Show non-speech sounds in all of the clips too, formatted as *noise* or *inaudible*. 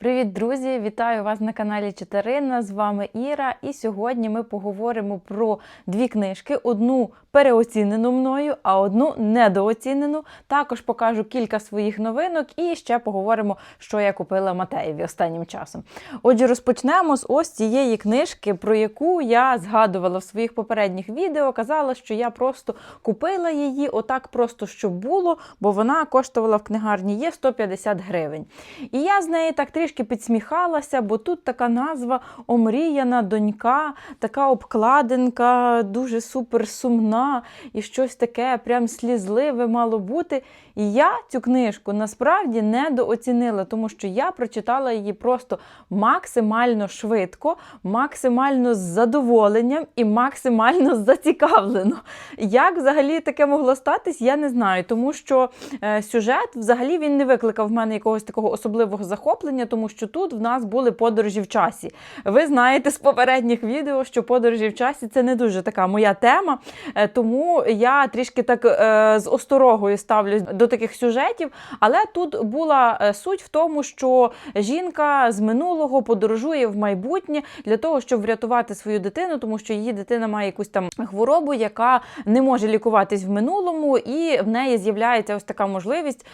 Привіт, друзі! Вітаю вас на каналі Читерина. З вами Іра. І сьогодні ми поговоримо про дві книжки: одну переоцінену мною, а одну недооцінену. Також покажу кілька своїх новинок і ще поговоримо, що я купила Матеєві останнім часом. Отже, розпочнемо з ось цієї книжки, про яку я згадувала в своїх попередніх відео. Казала, що я просто купила її, отак просто щоб було, бо вона коштувала в книгарні є 150 гривень. І я з неї так трішки підсміхалася, бо тут така назва Омріяна донька, така обкладинка, дуже супер сумна і щось таке, прям слізливе мало бути. І я цю книжку насправді недооцінила, тому що я прочитала її просто максимально швидко, максимально з задоволенням і максимально зацікавлено. Як взагалі таке могло статись, я не знаю, тому що е, сюжет взагалі він не викликав в мене якогось такого особливого захоплення, тому що тут в нас були подорожі в часі. Ви знаєте з попередніх відео, що подорожі в часі це не дуже така моя тема, е, тому я трішки так е, з осторогою ставлюсь до таких сюжетів. Але тут була е, суть в тому, що жінка з минулого подорожує в майбутнє для того, щоб врятувати свою дитину, тому що її дитина має якусь там хворобу, яка не може лікуватись в минулому, і в неї з'являється ось така можливість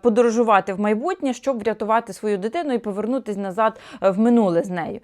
подорожувати в майбутнє, щоб врятувати свою дитину і повернутися назад е, в минуле з нею.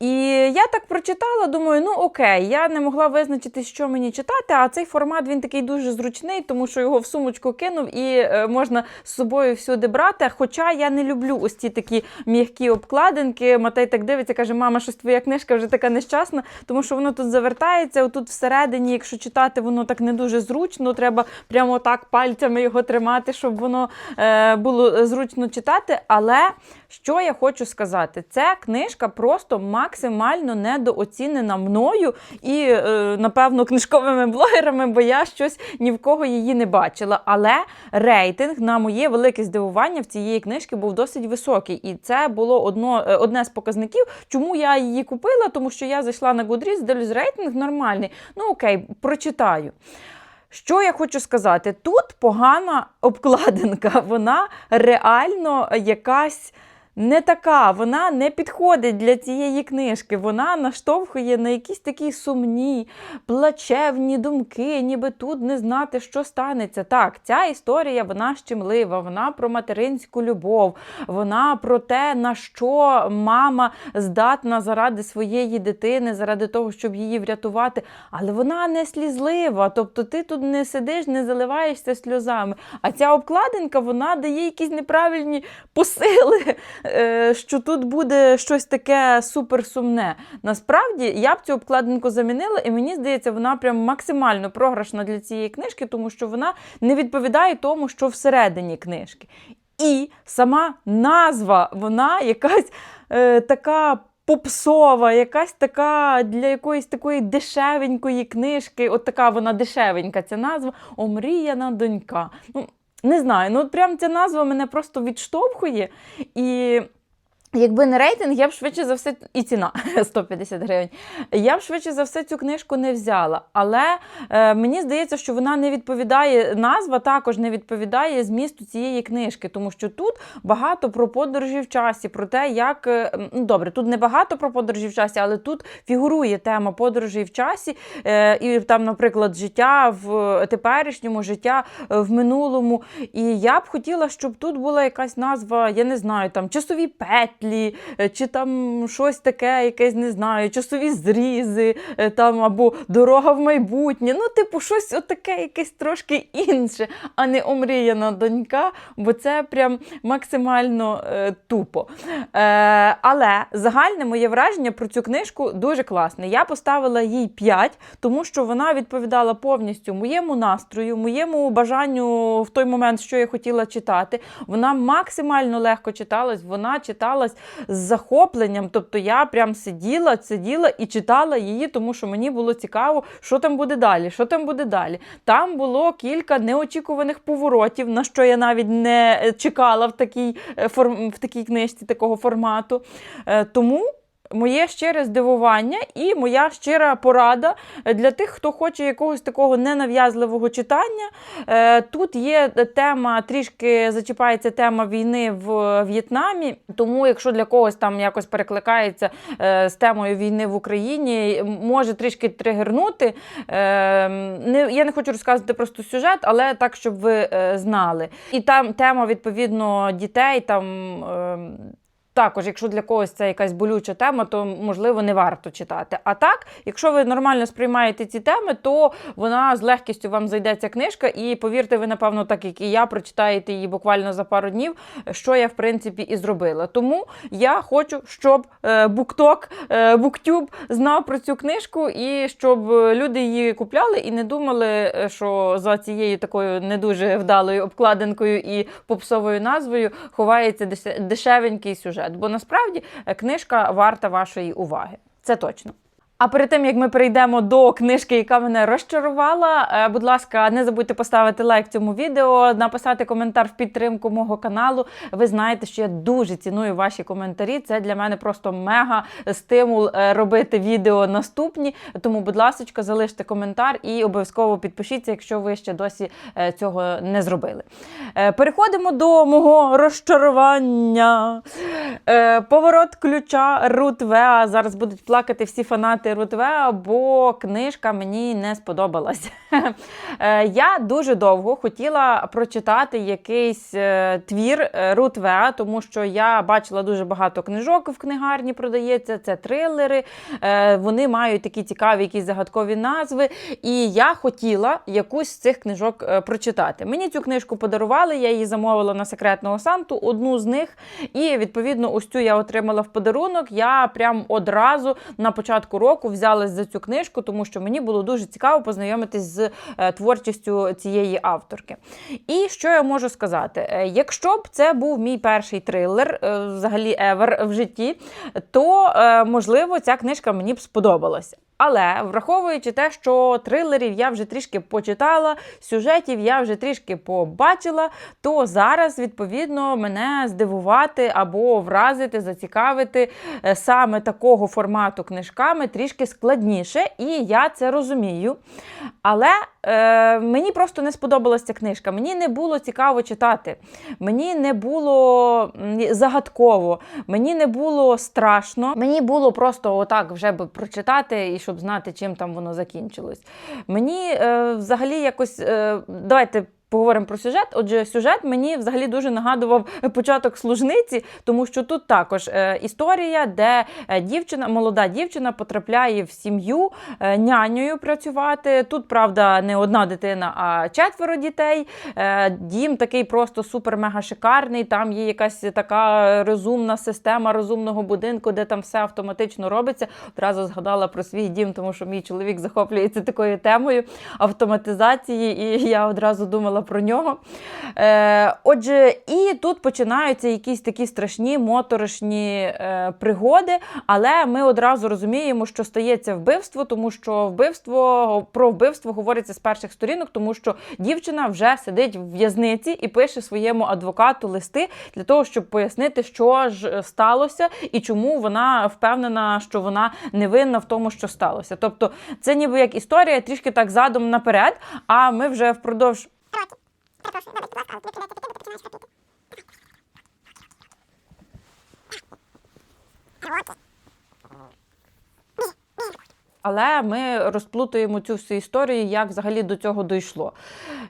І я так прочитала, думаю, ну окей, я не могла визначити, що мені читати, а цей формат він такий дуже зручний, тому що його в сумочку кинув і е, можна з собою всюди брати. Хоча я не люблю ось ці такі м'які обкладинки. Матей так дивиться, каже, мама, щось твоя книжка вже така нещасна, тому що воно тут завертається, отут всередині, якщо читати, воно так не дуже зручно. Треба прямо так пальцями його тримати, щоб воно е, було зручно читати. Але що я хочу сказати, ця книжка просто максимально недооцінена мною і, е, напевно, книжковими блогерами, бо я щось ні в кого її не бачила. Але рейтинг на моє велике здивування в цієї книжки був досить високий. І це було одно, е, одне з показників, чому я її купила, тому що я зайшла на Goodreads, дивлюсь, рейтинг нормальний. Ну окей, прочитаю. Що я хочу сказати? Тут погана обкладинка, вона реально якась. Не така, вона не підходить для цієї книжки. Вона наштовхує на якісь такі сумні, плачевні думки, ніби тут не знати, що станеться. Так, ця історія вона щемлива, вона про материнську любов, вона про те, на що мама здатна заради своєї дитини, заради того, щоб її врятувати. Але вона не слізлива. Тобто ти тут не сидиш, не заливаєшся сльозами. А ця обкладинка вона дає якісь неправильні посили. Е, що тут буде щось таке суперсумне. Насправді я б цю обкладинку замінила, і мені здається, вона прям максимально програшна для цієї книжки, тому що вона не відповідає тому, що всередині книжки. І сама назва, вона якась е, така. Попсова, якась така для якоїсь такої дешевенької книжки. От така вона дешевенька, ця назва Омріяна донька. Ну, не знаю, ну прям ця назва мене просто відштовхує. І Якби не рейтинг, я б швидше за все, і ціна *laughs* 150 гривень. Я б швидше за все цю книжку не взяла. Але е, мені здається, що вона не відповідає, назва також не відповідає змісту цієї книжки, тому що тут багато про подорожі в часі, про те, як е, ну добре, тут не багато про подорожі в часі, але тут фігурує тема подорожі в часі, е, і там, наприклад, життя в теперішньому, життя в минулому. І я б хотіла, щоб тут була якась назва, я не знаю, там часові петлі петлі, е, чи там щось таке, якесь не знаю, часові зрізи, е, там або дорога в майбутнє. Ну, типу, щось отаке, якесь трошки інше, а не омріяна донька, бо це прям максимально е, тупо. Е, Але загальне моє враження про цю книжку дуже класне. Я поставила їй 5, тому що вона відповідала повністю моєму настрою, моєму бажанню в той момент, що я хотіла читати. Вона максимально легко читалась, вона читалась з захопленням. Тобто я прям сиділа, сиділа і читала її, тому що мені було цікаво, що там буде далі. Що там буде далі. Там було кілька неочікуваних поворотів, на що я навіть не чекала в такій, в такій книжці такого формату. Е, тому. Моє щире здивування і моя щира порада для тих, хто хоче якогось такого ненав'язливого читання. Е, Тут є тема, трішки зачіпається тема війни в В'єтнамі. Тому, якщо для когось там якось перекликається е, з темою війни в Україні, може трішки тригернути. Е, я не хочу розказувати просто сюжет, але так, щоб ви знали. І там тема відповідно дітей там. Також, якщо для когось це якась болюча тема, то можливо не варто читати. А так, якщо ви нормально сприймаєте ці теми, то вона з легкістю вам зайде ця книжка, і повірте, ви, напевно, так як і я, прочитаєте її буквально за пару днів, що я в принципі і зробила. Тому я хочу, щоб е, букток, е, буктюб знав про цю книжку, і щоб люди її купляли і не думали, е, що за цією такою не дуже вдалою обкладинкою і попсовою назвою ховається деше- дешевенький сюжет. Бо насправді е, книжка варта вашої уваги. Це точно. А перед тим як ми перейдемо до книжки, яка мене розчарувала, е, будь ласка, не забудьте поставити лайк цьому відео, написати коментар в підтримку мого каналу. Ви знаєте, що я дуже ціную ваші коментарі. Це для мене просто мега стимул е, робити відео наступні. Тому, будь ласка, залиште коментар і обов'язково підпишіться, якщо ви ще досі е, цього не зробили. Переходимо до мого розчарування. Поворот ключа Рут Веа. Зараз будуть плакати всі фанати Рут Веа, бо книжка мені не сподобалась. *laughs* Е, Я дуже довго хотіла прочитати якийсь е, твір е, Рут Веа, тому що я бачила дуже багато книжок в книгарні продається. Це трилери. Вони мають такі цікаві, якісь загадкові назви. І я хотіла якусь з цих книжок прочитати. Мені цю книжку подарували, я її замовила на секретного санту, одну з них. І відповідно, ось цю я отримала в подарунок. Я прям одразу на початку року взялась за цю книжку, тому що мені було дуже цікаво познайомитись з е, творчістю цієї авторки. І що я можу сказати? Е, Якщо б це був мій перший трилер, е, взагалі ever в житті, то можливо ця книжка мені б сподобалася. Але враховуючи те, що трилерів я вже трішки почитала, сюжетів я вже трішки побачила, то зараз, відповідно, мене здивувати або вразити, зацікавити е, саме такого формату книжками трішки складніше, і я це розумію. Але е, мені просто не сподобалася книжка. Мені не було цікаво читати, мені не було загадково, мені не було страшно. Мені було просто отак вже би прочитати і щоб знати, чим там воно закінчилось. Мені е, взагалі якось е, давайте. Поговоримо про сюжет. Отже, сюжет мені взагалі дуже нагадував початок служниці, тому що тут також е, історія, де е, дівчина, молода дівчина потрапляє в сім'ю е, нянею працювати. Тут, правда, не одна дитина, а четверо дітей. Дім такий просто супер-мега шикарний. Там є якась така розумна система розумного будинку, де там все автоматично робиться. Одразу згадала про свій дім, тому що мій чоловік захоплюється такою темою автоматизації, і я одразу думала про нього. Е, отже, і тут починаються якісь такі страшні моторошні е, пригоди, але ми одразу розуміємо, що стається вбивство, тому що вбивство про вбивство говориться з перших сторінок, тому що дівчина вже сидить в в'язниці і пише своєму адвокату листи для того, щоб пояснити, що ж сталося і чому вона впевнена, що вона не винна в тому, що сталося. Тобто, це ніби як історія, трішки так задом наперед. А ми вже впродовж Але ми розплутуємо цю всю історію, як взагалі до цього дійшло.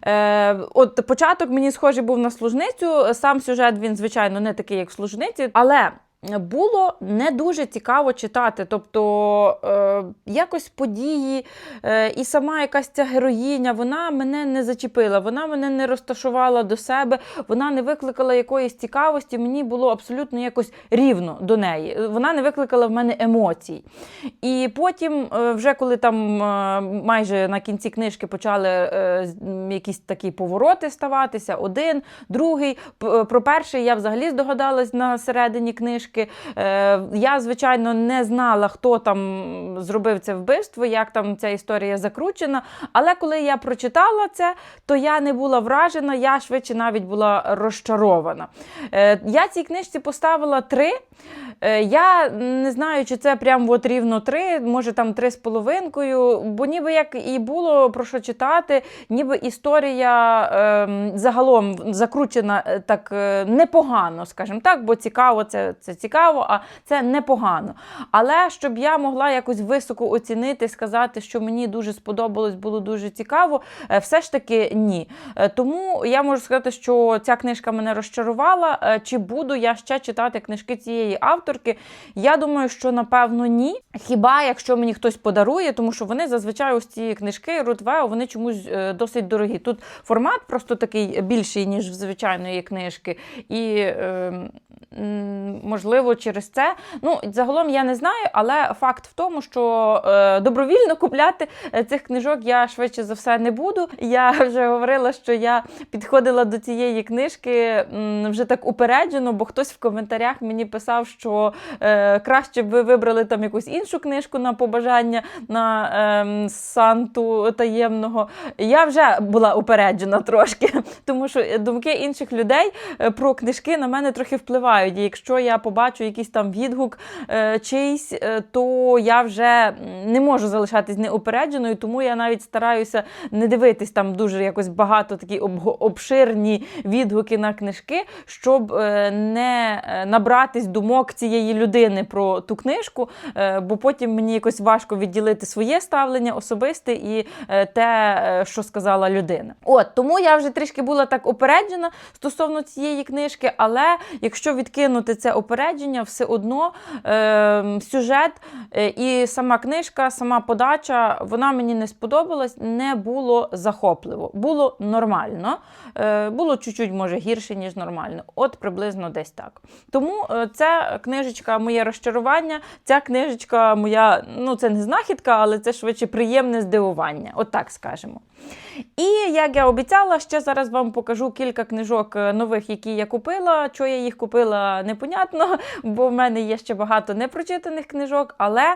Е, от початок мені схожий був на служницю. Сам сюжет він, звичайно, не такий, як в служниці, але. Було не дуже цікаво читати, тобто е, якось події е, і сама якась ця героїня, вона мене не зачепила, вона мене не розташувала до себе, вона не викликала якоїсь цікавості, мені було абсолютно якось рівно до неї. Вона не викликала в мене емоцій. І потім, е, вже коли там е, майже на кінці книжки почали е, якісь такі повороти ставатися, один, другий. Про перший я взагалі здогадалась на середині книжки. Книжки. Е, Я, звичайно, не знала, хто там зробив це вбивство, як там ця історія закручена. Але коли я прочитала це, то я не була вражена, я швидше навіть була розчарована. Е, Я цій книжці поставила три. Е, Я не знаю, чи це прям от рівно три, може там три з половинкою, бо ніби як і було про що читати, ніби історія е, загалом закручена так непогано, скажімо так, бо цікаво, це, це цікаво, а це непогано. Але щоб я могла якось високо оцінити, сказати, що мені дуже сподобалось, було дуже цікаво, е, все ж таки ні. Е, Тому я можу сказати, що ця книжка мене розчарувала. Е, Чи буду я ще читати книжки цієї авторки? Я думаю, що напевно ні. Хіба якщо мені хтось подарує, тому що вони зазвичай ось ці книжки Рутвео, вони чомусь досить дорогі. Тут формат просто такий більший, ніж в звичайної книжки. І е, м, можливо через це. Ну, загалом я не знаю, але факт в тому, що е, добровільно купляти е, цих книжок я швидше за все не буду. Я вже говорила, що я підходила до цієї книжки м, вже так упереджено, бо хтось в коментарях мені писав, що е, краще б ви вибрали там якусь іншу книжку на побажання на ем, Санту таємного. Я вже була упереджена трошки, *laughs* тому що думки інших людей е, про книжки на мене трохи впливають. І якщо я побачу якийсь там відгук е, чийсь, е, то я вже не можу залишатись неупередженою, тому я навіть стараюся не дивитись там дуже якось багато такі обширні відгуки на книжки, щоб е, не набратись думок цієї людини про ту книжку, бо потім мені якось важко відділити своє ставлення особисте і те, що сказала людина. От тому я вже трішки була так опереджена стосовно цієї книжки, але якщо відкинути це опередження, все одно е, сюжет і сама книжка, сама подача, вона мені не сподобалась, не було захопливо. Було нормально, е, було чуть-чуть, може, гірше, ніж нормально. От приблизно десь так. Тому е, це книжечка моє розчарування, ця книжечка моя, ну це не знахідка, але це швидше приємне здивування. От так скажемо. І як я обіцяла, ще зараз вам покажу кілька книжок е, нових, які я купила. Чого я їх купила, непонятно, *laughs* бо в мене є ще багато непрочитаних книжок. Але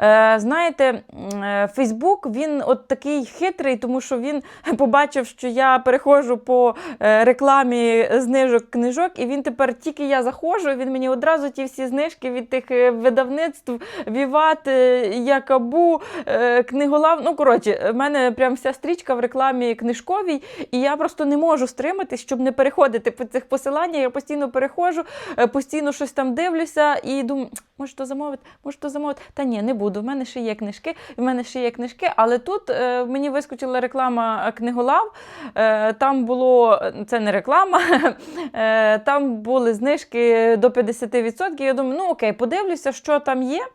е, знаєте, е, Фейсбук він от такий хитрий, тому що він *laughs* побачив, що я переходжу по е, рекламі знижок книжок, і він тепер тільки я заходжу, він мені одразу ті всі знижки від тих е, видавництв Віват, Якабу, Книголав. Ну, коротше, в мене прям вся стрічка в рекламі книжковій, і я просто не можу стриматись, щоб не переходити по цих посиланнях. Я постійно переходжу, е, постійно щось там дивлюся і думаю, може то замовити, може то замовити. Та ні, не буду. В мене ще є книжки, в мене ще є книжки, але тут е, мені вискочила реклама книголав. Е, там було це не реклама, *laughs* е, там були знижки до 50%. Я думаю, ну окей, подивлюся, що там є.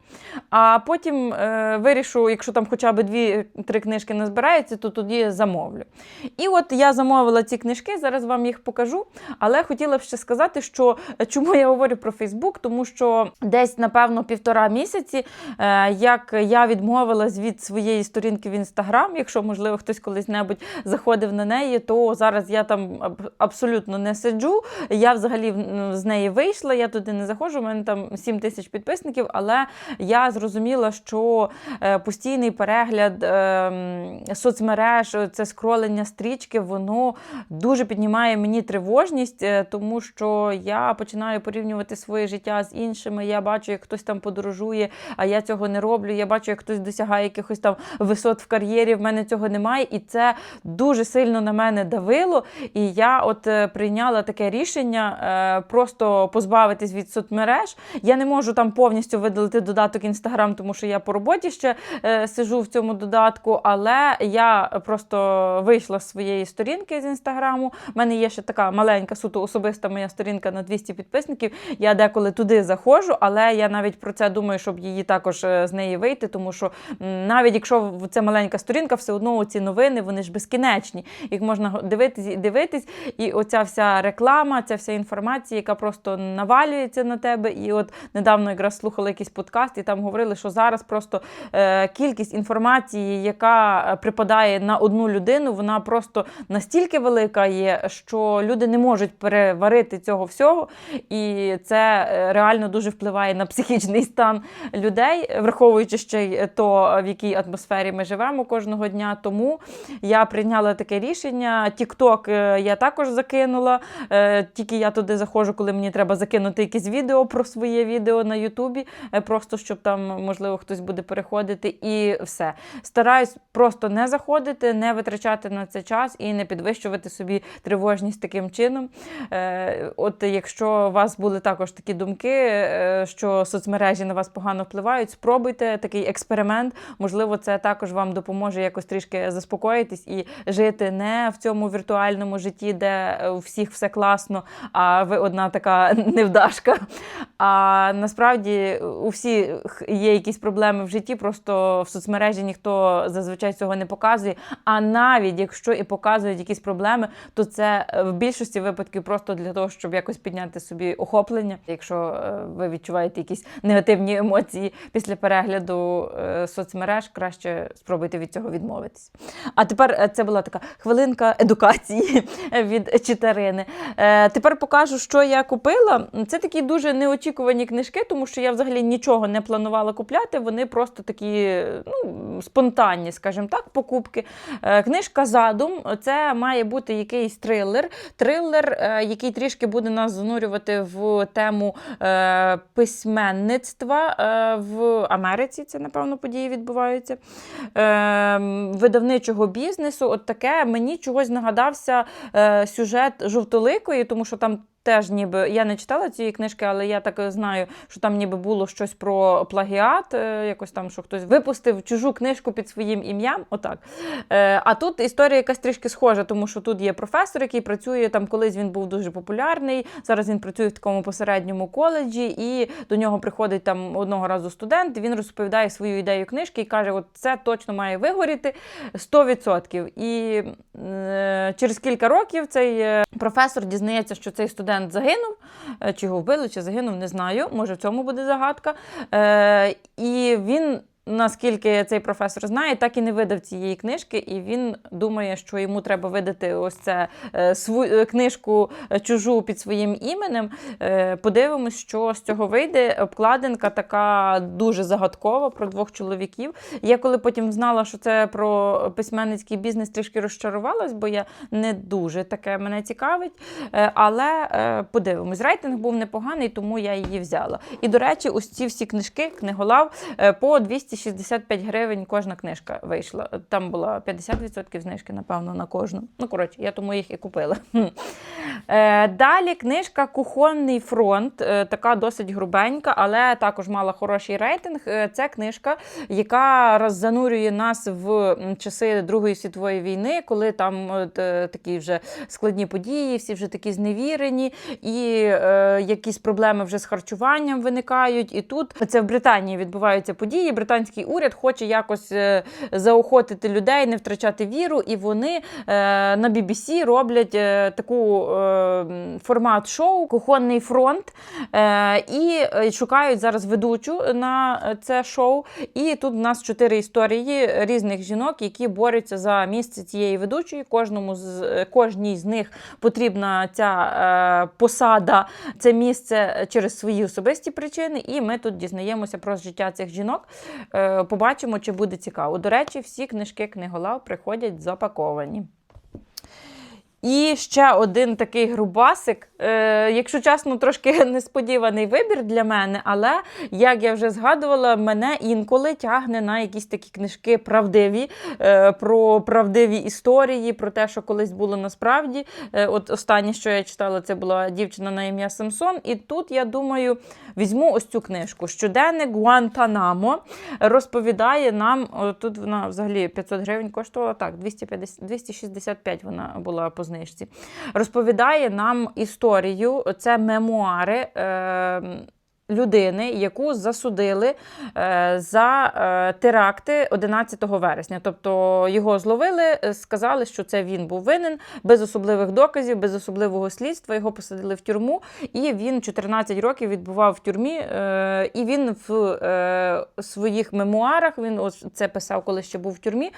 А потім е, вирішу, якщо там хоча б дві-три книжки не збирається, то тоді замовлю. І от я замовила ці книжки, зараз вам їх покажу. Але хотіла б ще сказати, що е, чому я говорю про Фейсбук, тому що десь, напевно, півтора місяці, е, як я відмовилась від своєї сторінки в інстаграм, якщо, можливо, хтось колись-небудь заходив на неї, то зараз я там абсолютно не сиджу. Я взагалі з неї вийшла, я туди не заходжу. У мене там 7 тисяч підписників, але я зрозуміла, що е, постійний перегляд е, соцмереж, це скролення стрічки, воно дуже піднімає мені тривожність, тому що я починаю порівнювати своє життя з іншими. Я бачу, як хтось там подорожує, а я цього не роблю. Я бачу, як хтось досягає якихось там висот в кар'єрі. В мене цього немає, і це дуже сильно на мене давило. І я от е, прийняла таке рішення е, просто позбавитись від соцмереж. Я не можу там повністю видалити додаток Інстаграм, тому що я по роботі ще е, сижу в цьому додатку, але я просто вийшла з своєї сторінки з інстаграму. У мене є ще така маленька, суто особиста моя сторінка на 200 підписників. Я деколи туди заходжу, але я навіть про це думаю, щоб її також е, з неї вийти, тому що навіть якщо це маленька сторінка, все одно ці новини вони ж безкінечні. Їх можна дивитись і дивитись, і оця вся реклама, ця вся інформація, яка просто навалюється на тебе. І от недавно якраз слухала якийсь подкаст, і там говорили, що зараз просто е, кількість інформації, яка е, припадає на одну людину, вона просто настільки велика є, що люди не можуть переварити цього всього, і це е, реально дуже впливає на психічний стан людей, враховуючи ще й то, в якій атмосфері ми живемо кожного дня. Тому я прийняла таке рішення. TikTok е, я також закинула. Е, Тільки я туди заходжу, коли мені треба закинути якесь відео про своє відео на Ютубі, просто щоб там, можливо, хтось буде переходити, і все. Стараюсь просто не заходити, не витрачати на це час і не підвищувати собі тривожність таким чином. От якщо у вас були також думки, е, що соцмережі на вас погано впливають, спробуйте такий експеримент. Можливо, це також вам допоможе якось трішки заспокоїтись і жити не в цьому віртуальному житті, де у всіх все класно, а ви одна така *laughs* невдашка. А насправді у всіх є якісь проблеми в житті, просто в соцмережі ніхто зазвичай цього не показує. А навіть якщо і показують якісь проблеми, то це е, в більшості випадків просто для того, щоб якось підняти собі охоплення. Якщо е, ви відчуваєте якісь негативні емоції після перегляду е, соцмереж, краще спробуйте від цього відмовитись. А тепер е, це була така хвилинка едукації *laughs* від Читарини. Тепер покажу, що я купила. Це такі дуже неочікувані книжки, тому що я взагалі нічого не планувала купляти. Вони просто такі ну, спонтанні, скажімо так, покупки. Книжка задум це має бути якийсь трилер. Трилер, який трішки буде нас занурювати в тему е, письменництва е, в Америці. Це, напевно, події відбуваються. Е, видавничого бізнесу. От таке мені чогось нагадався е, сюжет жовтоликої, тому що там. Теж ніби я не читала цієї книжки, але я так знаю, що там ніби було щось про плагіат, е, якось там, що хтось випустив чужу книжку під своїм ім'ям. Отак. Е, А тут історія якась трішки схожа, тому що тут є професор, який працює там, колись він був дуже популярний. Зараз він працює в такому посередньому коледжі, і до нього приходить там одного разу студент. Він розповідає свою ідею книжки і каже: От це точно має вигоріти 100%. І е, через кілька років цей е, професор дізнається, що цей студент загинув, е, чи його вбили, чи загинув, не знаю. Може, в цьому буде загадка. Е, і він. Наскільки цей професор знає, так і не видав цієї книжки, і він думає, що йому треба видати ось це е, свою книжку е, чужу під своїм іменем. Е, Подивимось, що з цього вийде. Обкладинка така дуже загадкова про двох чоловіків. Я коли потім знала, що це про письменницький бізнес, трішки розчарувалась, бо я не дуже таке мене цікавить. Е, Але е, подивимось, рейтинг був непоганий, тому я її взяла. І до речі, ось ці всі книжки, книголав е, по 265 гривень кожна книжка вийшла. Там була 50% знижки, напевно, на кожну. Ну, коротше, я тому їх і купила. *laughs* Е, Далі книжка Кухонний фронт, е, така досить грубенька, але також мала хороший рейтинг. Е, Це книжка, яка роззанурює нас в часи Другої світової війни, коли там такі вже складні події, всі вже такі зневірені, і якісь проблеми вже з харчуванням виникають. І тут це в Британії відбуваються події. Британський уряд хоче якось е, заохотити людей, не втрачати віру, і вони е, на BBC роблять е, таку формат шоу Кухонний фронт і шукають зараз ведучу на це шоу. І тут в нас чотири історії різних жінок, які борються за місце цієї ведучої. Кожному з кожній з них потрібна ця посада, це місце через свої особисті причини. І ми тут дізнаємося про життя цих жінок. Е, побачимо, чи буде цікаво. До речі, всі книжки книголав приходять запаковані. І ще один такий грубасик. Е, якщо чесно, трошки *laughs* несподіваний вибір для мене, але як я вже згадувала, мене інколи тягне на якісь такі книжки правдиві, е, про правдиві історії, про те, що колись було насправді. Е, от останнє, що я читала, це була дівчина на ім'я Самсон. І тут я думаю, візьму ось цю книжку. Щоденник Гуантанамо розповідає нам. Тут вона взагалі 500 гривень коштувала так, 250, 265 вона була по знижці. Розповідає нам історію. Це мемуари. Е, людини, яку засудили е, за е, теракти 11 вересня. Тобто його зловили, е, сказали, що це він був винен, без особливих доказів, без особливого слідства. Його посадили в тюрму, і він 14 років відбував в тюрмі. І він в своїх мемуарах він ось це писав, коли ще був в тюрмі.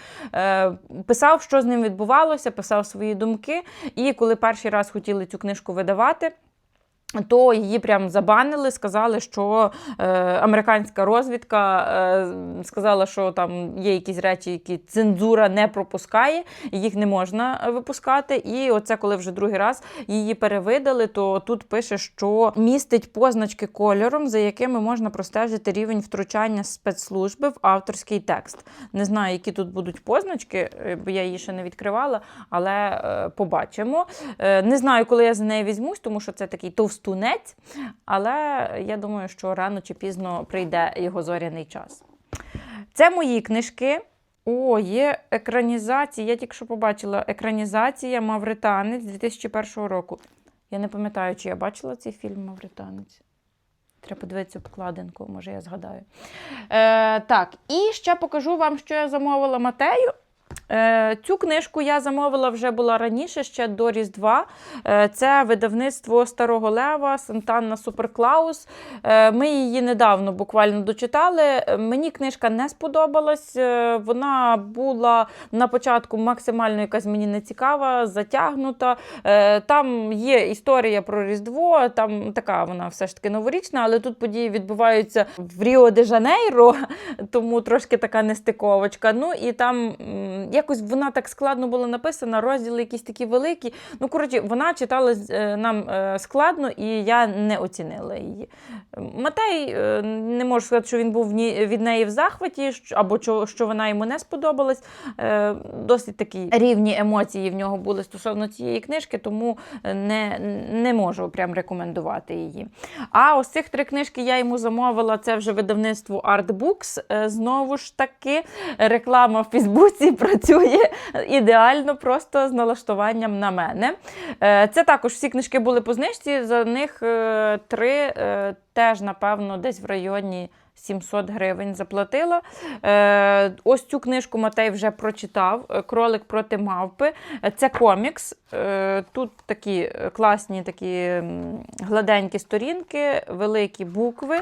Писав, що з ним відбувалося, писав свої думки. І коли перший раз хотіли цю книжку видавати. То її прям забанили, сказали, що е, американська розвідка е, сказала, що там є якісь речі, які цензура не пропускає, їх не можна випускати. І оце, коли вже другий раз її перевидали, то тут пише, що містить позначки кольором, за якими можна простежити рівень втручання спецслужби в авторський текст. Не знаю, які тут будуть позначки, е, бо я її ще не відкривала, але е, побачимо. Е, не знаю, коли я за неї візьмусь, тому що це такий товстунець, але я думаю, що рано чи пізно прийде його зоряний час. Це мої книжки. О, є екранізація. Я тільки що побачила екранізація Мавританець 2001 року. Я не пам'ятаю, чи я бачила цей фільм Мавританець. Треба подивитися обкладинку, може я згадаю. Е, так, і ще покажу вам, що я замовила Матею. Е, Цю книжку я замовила вже була раніше, ще до Різдва. Е, Це видавництво Старого Лева, Сантанна Суперклаус. Е, Ми її недавно буквально дочитали. Мені книжка не сподобалась. Вона була на початку максимально якась мені не цікава, затягнута. Там є історія про Різдво, там така вона все ж таки новорічна, але тут події відбуваються в Ріо де Жанейро, *laughs* тому трошки така нестиковочка. Ну і там м, якось вона так складно була написана, розділи якісь такі великі. Ну, коротше, вона читалась е, нам е, складно, і я не оцінила її. Матей е, не можу сказати, що він був від неї в захваті, або що, вона йому не сподобалась. Досить такі рівні емоції в нього були стосовно цієї книжки, тому не, не можу прям рекомендувати її. А ось цих три книжки я йому замовила. Це вже видавництво Artbooks. Знову ж таки, реклама в Фейсбуці *laughs* працює ідеально, просто з налаштуванням на мене. Е, Це також всі книжки були по знижці. За них е, три е, теж, напевно, десь в районі. 700 гривень заплатила. Е, ось цю книжку Матей вже прочитав. е, Кролик проти мавпи. Е, Це комікс. Тут такі класні, такі гладенькі сторінки, великі букви.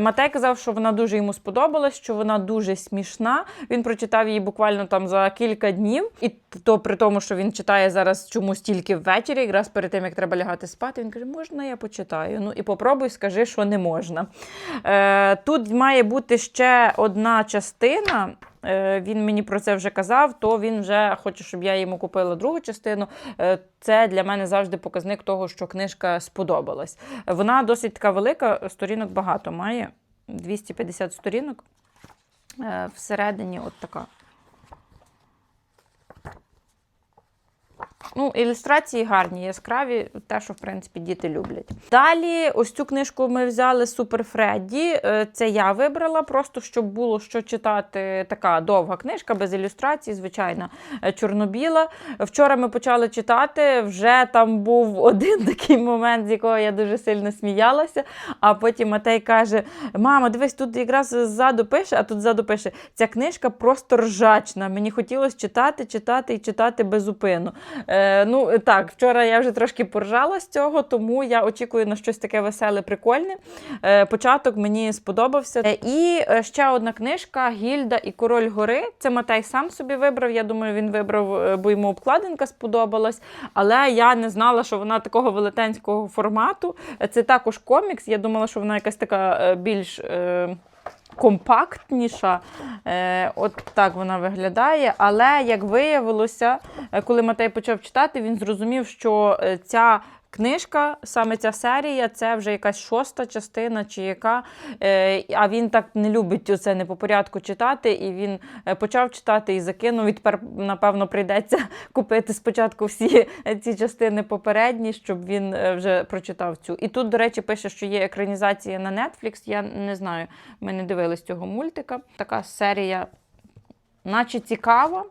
Матей казав, що вона дуже йому сподобалась, що вона дуже смішна. Він прочитав її буквально там за кілька днів. І то при тому, що він читає зараз чомусь тільки ввечері, якраз перед тим, як треба лягати спати. Він каже, можна я почитаю? Ну і попробуй, скажи, що не можна. Тут має бути ще одна частина. Е, Він мені про це вже казав, то він вже хоче, щоб я йому купила другу частину. Е, Це для мене завжди показник того, що книжка сподобалась. Вона досить така велика, сторінок багато має 250 сторінок. Е, Всередині от така. Ну, ілюстрації гарні, яскраві, те, що в принципі діти люблять. Далі, ось цю книжку ми взяли Супер Фредді. Е, Це я вибрала, просто щоб було що читати. Така довга книжка без ілюстрацій, звичайно, е, чорно-біла. Вчора ми почали читати. Вже там був *laughs* один такий момент, з якого я дуже сильно сміялася. А потім Матей каже: Мама, дивись, тут якраз ззаду пише, а тут ззаду пише: ця книжка просто ржачна. Мені хотілося читати, читати і читати без зупину. Е, ну так, вчора я вже трошки поржала з цього, тому я очікую на щось таке веселе, прикольне. Е, початок мені сподобався. Е, і е, ще одна книжка Гільда і Король гори. Це Матей сам собі вибрав. Я думаю, він вибрав, е, бо йому обкладинка сподобалась. Але я не знала, що вона такого велетенського формату. Е, Це також комікс. Я думала, що вона якась така е, більш. е, Компактніша, Е, от так вона виглядає. Але як виявилося, е, коли Матей почав читати, він зрозумів, що е, ця книжка, саме ця серія, це вже якась шоста частина чи яка. Е, а він так не любить оце не по порядку читати, і він е, почав читати і закинув. І тепер, напевно, прийдеться *laughs* купити спочатку всі ці частини попередні, щоб він е, вже прочитав цю. І тут, до речі, пише, що є екранізація на Netflix. Я не знаю, ми не дивились цього мультика. Така серія, наче цікава.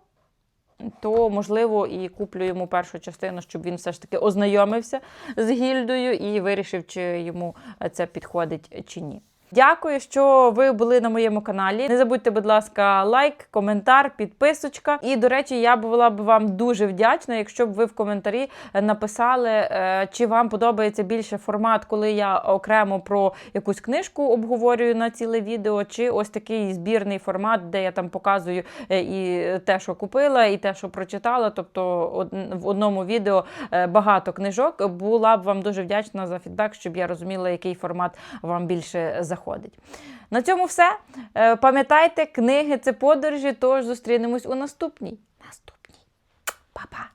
То можливо і куплю йому першу частину, щоб він все ж таки ознайомився з гільдою і вирішив, чи йому це підходить чи ні. Дякую, що ви були на моєму каналі. Не забудьте, будь ласка, лайк, коментар, підписочка. І, до речі, я була б вам дуже вдячна, якщо б ви в коментарі написали, е, чи вам подобається більше формат, коли я окремо про якусь книжку обговорюю на ціле відео, чи ось такий збірний формат, де я там показую е, і те, що купила, і те, що прочитала. Тобто в одному відео е, багато книжок. Була б вам дуже вдячна за фідбек, щоб я розуміла, який формат вам більше заходить. На цьому все. Е, Пам'ятайте, книги це подорожі, тож зустрінемось у наступній. Наступній. Па-па!